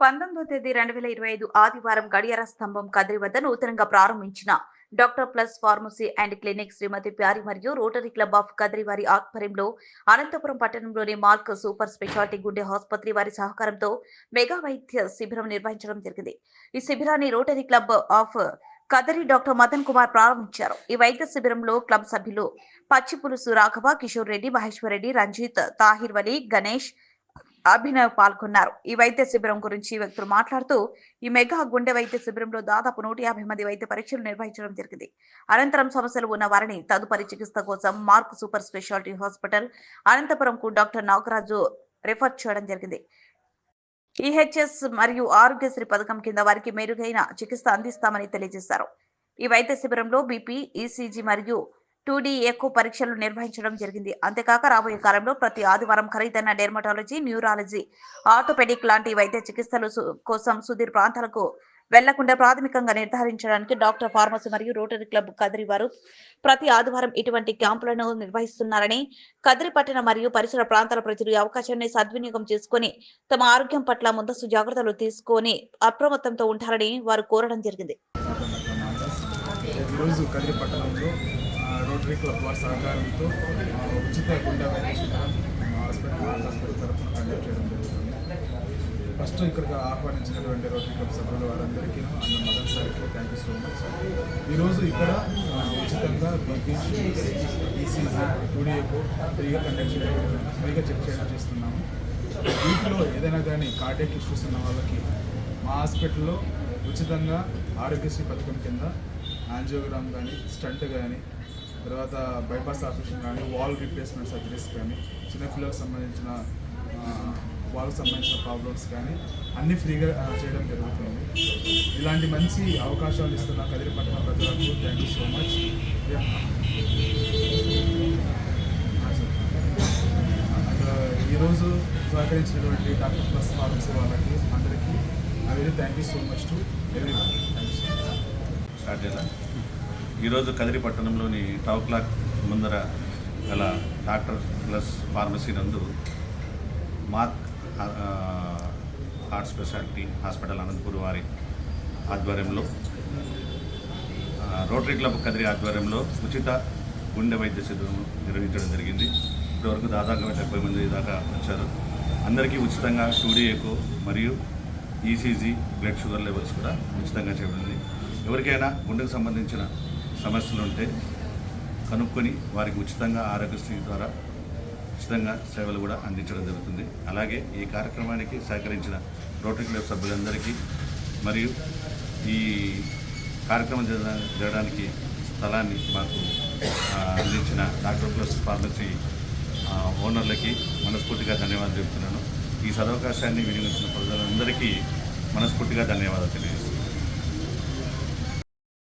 పంతొమ్మిదో తేదీ రెండు వేల ఇరవై ఐదు ఆదివారం గడియార స్తంభం కదిరి వద్ద నూతనంగా ప్రారంభించిన doctor plus pharmacy and clinic Shrimati Pyari మరియు రోటరీ క్లబ్ ఆఫ్ కదిరి వారి ఆధ్వర్యంలో అనంతపురం పట్టణంలోని మార్క్ సూపర్ స్పెషాలిటీ గుండె ఆసుపత్రి వారి సహకారంతో మెగా వైద్య శిబిరం నిర్వహించడం జరిగింది. ఈ శిబిరాన్ని rotary club of Kadiri doctor Madan Kumar ప్రారంభించారు. ఈ వైద్య శిబిరంలో క్లబ్ సభ్యులు పచ్చిపులుసు రాఘవ కిషోర్ రెడ్డి మహేశ్వర్ రెడ్డి రంజిత్ తాహిర్ వలి గణేష్ అభినవ్ పాల్గొన్నారు. ఈ వైద్య శిబిరం గురించి వ్యక్తులు మాట్లాడుతూ ఈ మెగా గుండె వైద్య శిబిరంలో దాదాపు నూట యాభై మంది వైద్య పరీక్షలు నిర్వహించడం జరిగింది. అనంతరం సమస్యలు ఉన్న వారిని తదుపరి చికిత్స కోసం మార్క్ సూపర్ స్పెషాలిటీ హాస్పిటల్ అనంతపురంకు డాక్టర్ నాగరాజు రిఫర్ చేయడం జరిగింది. ఈహెచ్ఎస్ మరియు ఆరోగ్యశ్రీ పథకం కింద వారికి మెరుగైన చికిత్స అందిస్తామని తెలియజేశారు. ఈ వైద్య శిబిరంలో బీపీ ఈసీజీ మరియు టూడీ ఎక్కువ పరీక్షలు నిర్వహించడం జరిగింది. అంతేకాక రాబోయే కాలంలో ప్రతి ఆదివారం ఖరీదైన డెర్మటాలజీ న్యూరాలజీ ఆర్థోపెడిక్ లాంటి వైద్య చికిత్సలు కోసం సుదీర్ ప్రాంతాలకు వెళ్ళకుండా ప్రాథమికంగా నిర్ధారించడానికి డాక్టర్ ఫార్మసీ మరియు రోటరీ క్లబ్ కదిరి వారు ప్రతి ఆదివారం ఇటువంటి క్యాంపులను నిర్వహిస్తున్నారని కదిరి పట్టణ మరియు పరిసర ప్రాంతాల ప్రజలు ఈ అవకాశాన్ని సద్వినియోగం చేసుకుని తమ ఆరోగ్యం పట్ల ముందస్తు జాగ్రత్తలు తీసుకొని అప్రమత్తంతో ఉంటారని వారు కోరడం జరిగింది. రోటరీ క్లబ్ వారి సహకారంతో ఉచిత గుండె వైద్య శిబిరం హాస్పిటల్ హాస్పిటల్ తరఫున కండక్ట్ చేయడం జరుగుతుంది. ఫస్ట్ ఇక్కడికి ఆహ్వానించినటువంటి రోటరీ క్లబ్ సభ్యులు వారందరికీ అన్న మొదటిసారికి థ్యాంక్ యూ సో మచ్ ఈరోజు ఇక్కడ ఉచితంగా బీపీ ఈసీజీ టూడీఏకు ఫ్రీగా కండక్ట్ చేయడం ఫ్రీగా చెక్ చేయడం చేస్తున్నాము. వీటిలో ఏదైనా కానీ కార్డియక్ ఇష్యూస్ ఉన్న వాళ్ళకి మా హాస్పిటల్లో ఉచితంగా ఆరోగ్యశ్రీ పథకం కింద యాంజియోగ్రామ్ కానీ స్టంట్ కానీ తర్వాత బైపాస్ ఆపరేషన్ కానీ వాల్ రీప్లేస్మెంట్ సర్జరీస్ కానీ చిన్నపిల్లలకు సంబంధించిన వాళ్ళకి సంబంధించిన ప్రాబ్లమ్స్ కానీ అన్నీ ఫ్రీగా చేయడం జరుగుతుంది. ఇలాంటి మంచి అవకాశాలు ఇస్తున్న కదిరి పట్టణ ప్రజలకు థ్యాంక్ యూ సో మచ్ ఈరోజు సహకరించినటువంటి డాక్టర్ ప్లస్ ఫార్మసీ వాళ్ళకి అందరికీ I very thank you so much to everyone thank you start చేద్దాం. ఈరోజు కదిరి పట్టణంలోని టవ్ క్లాక్ ముందర గల డాక్టర్ ప్లస్ ఫార్మసీ నందు Mark heart speciality hospital Anantapur వారి ఆధ్వర్యంలో రోటరీ క్లబ్ కదిరి ఆధ్వర్యంలో ఉచిత గుండె వైద్య శిబిరం నిర్వహించడం జరిగింది. ఇప్పటివరకు దాదాపుగా డెబ్బై మంది దాకా వచ్చారు. అందరికీ ఉచితంగా టూడీ ఎకో మరియు ఈసీజీ బ్లడ్ షుగర్ లెవెల్స్ కూడా ఉచితంగా చేయబడింది ఎవరికైనా గుండెకు సంబంధించిన సమస్యలు ఉంటే కనుక్కొని వారికి ఉచితంగా ఆరోగ్యశ్రీ ద్వారా ఉచితంగా సేవలు కూడా అందించడం జరుగుతుంది. అలాగే ఈ కార్యక్రమానికి సహకరించిన రోటరీ క్లబ్ సభ్యులందరికీ మరియు ఈ కార్యక్రమం జరగడానికి స్థలాన్ని మాకు అందించిన డాక్టర్ ప్లస్ ఫార్మసీ ఓనర్లకి మనస్ఫూర్తిగా ధన్యవాదాలు చెప్తున్నాను. ఈ సదవకాశాన్ని వినియోగించిన ప్రజలందరికీ మనస్ఫూర్తిగా ధన్యవాదాలు తెలియజేస్తున్నాను.